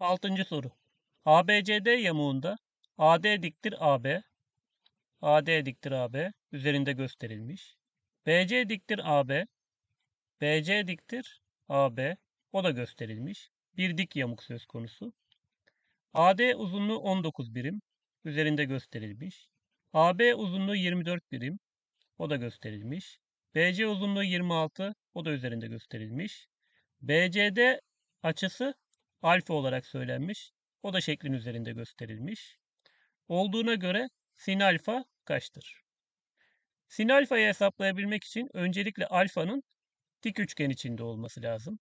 Altıncı soru. ABCD yamuğunda AD diktir AB, AD diktir AB üzerinde gösterilmiş. BC diktir AB, BC diktir AB o da gösterilmiş. Bir dik yamuk söz konusu. AD uzunluğu 19 birim üzerinde gösterilmiş. AB uzunluğu 24 birim o da gösterilmiş. BC uzunluğu 26 o da üzerinde gösterilmiş. BCD açısı alfa olarak söylenmiş. O da şeklin üzerinde gösterilmiş. Olduğuna göre sin alfa kaçtır? Sin alfayı hesaplayabilmek için öncelikle alfanın dik üçgen içinde olması lazım.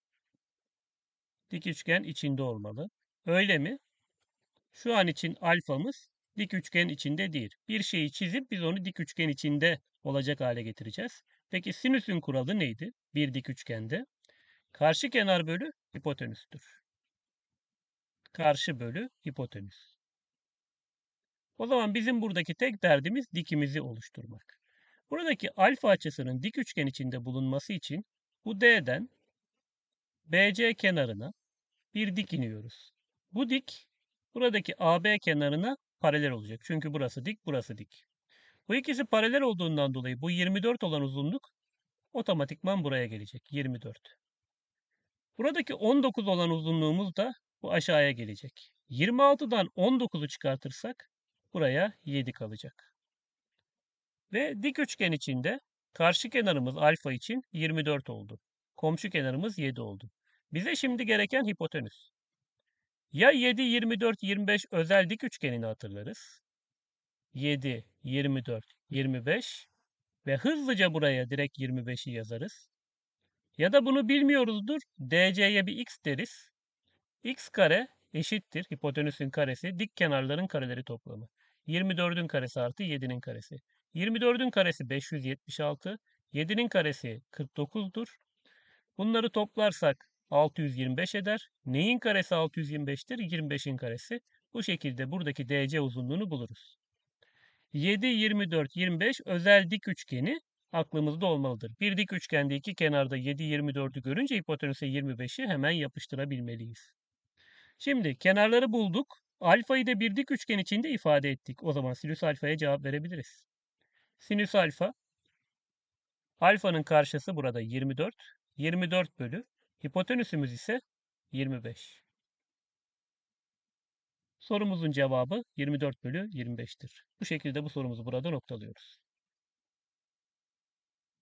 Dik üçgen içinde olmalı. Öyle mi? Şu an için alfamız dik üçgen içinde değil. Bir şeyi çizip biz onu dik üçgen içinde olacak hale getireceğiz. Peki sinüsün kuralı neydi? Bir dik üçgende. Karşı kenar bölü hipotenüstür. Karşı bölü hipotenüs. O zaman bizim buradaki tek derdimiz dikimizi oluşturmak. Buradaki alfa açısının dik üçgen içinde bulunması için bu D'den BC kenarına bir dik iniyoruz. Bu dik buradaki AB kenarına paralel olacak. Çünkü burası dik, burası dik. Bu ikisi paralel olduğundan dolayı bu 24 olan uzunluk otomatikman buraya gelecek. 24. Buradaki 19 olan uzunluğumuz da bu aşağıya gelecek. 26'dan 19'u çıkartırsak buraya 7 kalacak. Ve dik üçgen içinde karşı kenarımız alfa için 24 oldu. Komşu kenarımız 7 oldu. Bize şimdi gereken hipotenüs. Ya 7, 24, 25 özel dik üçgenini hatırlarız. 7, 24, 25 ve hızlıca buraya direkt 25'i yazarız. Ya da bunu bilmiyoruzdur. DC'ye bir x deriz. X kare eşittir hipotenüsün karesi dik kenarların kareleri toplamı. 24'ün karesi artı 7'nin karesi. 24'ün karesi 576, 7'nin karesi 49'dur. Bunları toplarsak 625 eder. Neyin karesi 625'tir? 25'in karesi. Bu şekilde buradaki DC uzunluğunu buluruz. 7, 24, 25 özel dik üçgeni aklımızda olmalıdır. Bir dik üçgende iki kenarda 7, 24'ü görünce hipotenüse 25'i hemen yapıştırabilmeliyiz. Şimdi kenarları bulduk. Alfayı da bir dik üçgen içinde ifade ettik. O zaman sinüs alfaya cevap verebiliriz. Sinüs alfa. Alfanın karşısı burada 24. 24 bölü. Hipotenüsümüz ise 25. Sorumuzun cevabı 24 bölü 25'tir. Bu şekilde bu sorumuzu burada noktalıyoruz.